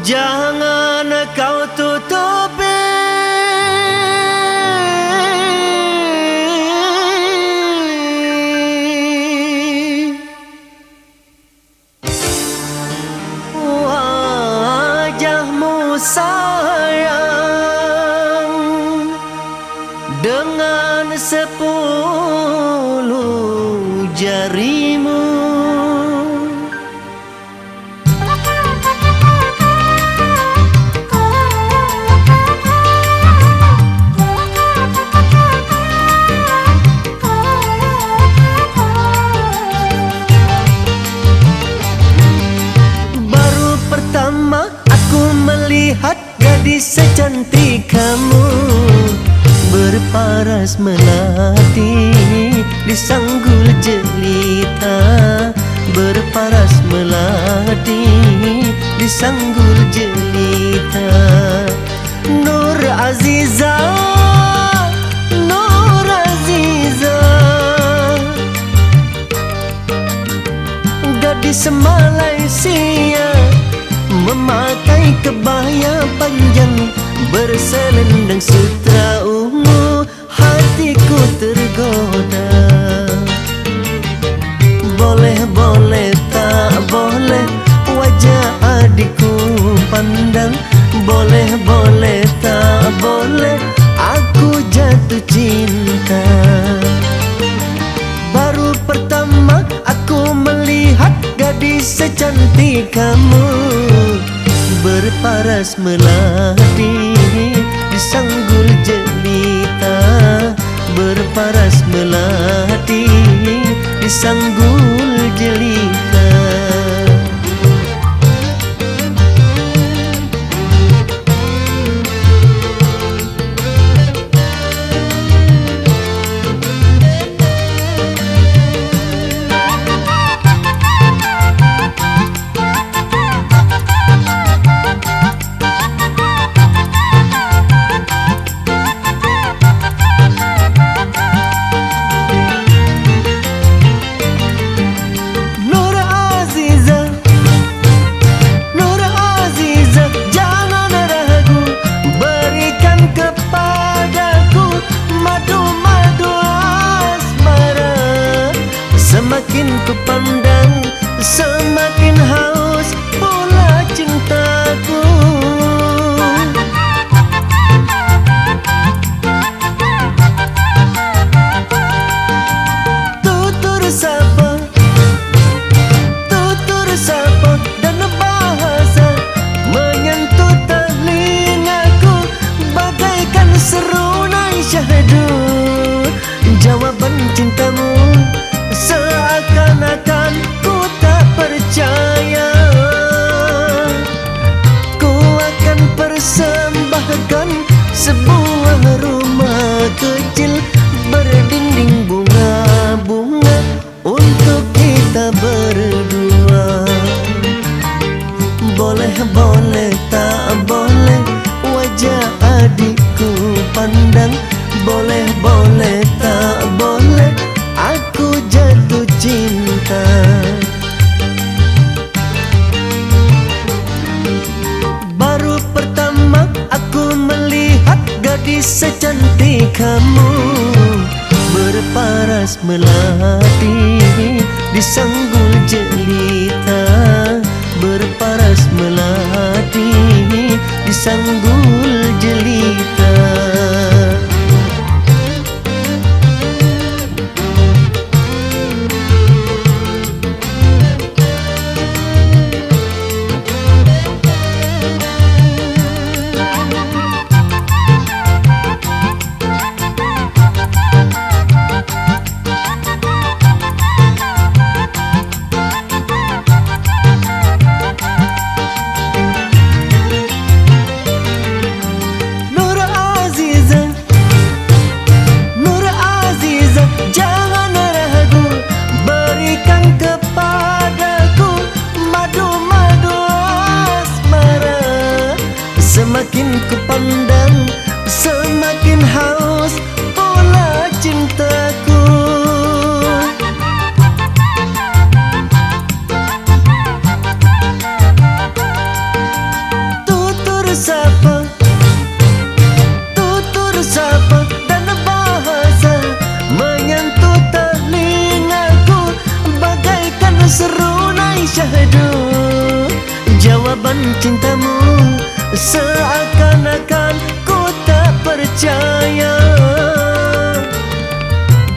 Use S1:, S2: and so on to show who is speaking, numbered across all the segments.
S1: Jangan kau tutupi. Wajahmu sayang Dengan sepuluh Berparas melati di sanggul jelita Berparas melati di sanggul jelita. Nur Aziza Nur Aziza. Gadis Malaysia Memakai kebaya panjang Berselendang sutra tergoda. Boleh, boleh, tak boleh Wajah adikku pandang. Boleh, boleh, tak boleh Aku jatuh cinta. Baru pertama aku melihat gadis secantik kamu. Berparas melati di sanggul jelita Berparas melati di sanggul sebuah kamu Berparas melati di sanggul jelita Berparas melati cintamu Seakan-akan ku tak percaya.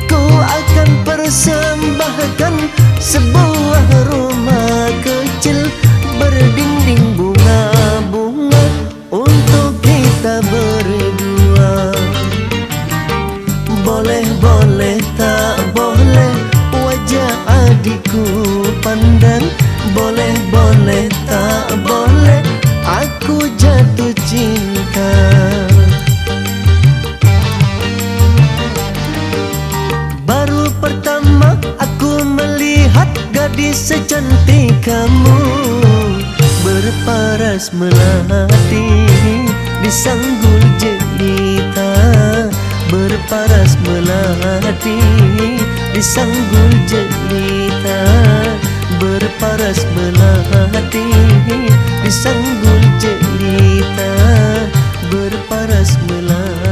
S1: Ku akan persembahkan Sebuah rumah kecil Berdinding bunga-bunga Untuk kita berdua. Boleh-boleh tak boleh Wajah adikku pandang Boleh-boleh tak boleh Aku jatuh cinta. Baru pertama aku melihat gadis secantik kamu. Berparas melati di sanggul jelita. Berparas melati di sanggul jelita Berparas melati di sanggul jelita Berparas melati